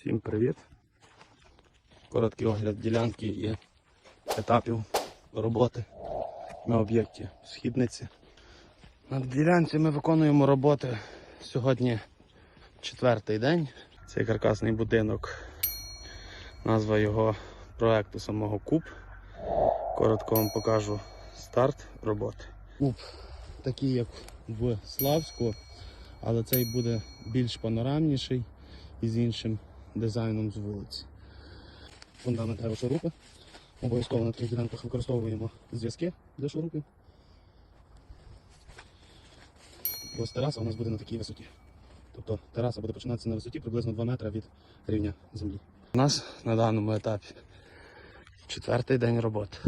Всім привіт. Короткий огляд ділянки і етапів роботи на об'єкті східниці. На ділянці ми виконуємо роботи сьогодні четвертий день. Цей каркасний будинок. Назва його проекту самого Куб. Коротко вам покажу старт роботи. Куб такий, як в Славську, але цей буде більш панорамніший і з іншим дизайном з вулиці. Фундамент аерошурупи. Обов'язково на таких ділянках використовуємо зв'язки для шурупів. Ось тераса у нас буде на такій висоті. Тобто тераса буде починатися на висоті приблизно 2 метри від рівня землі. У нас на даному етапі четвертий день роботи.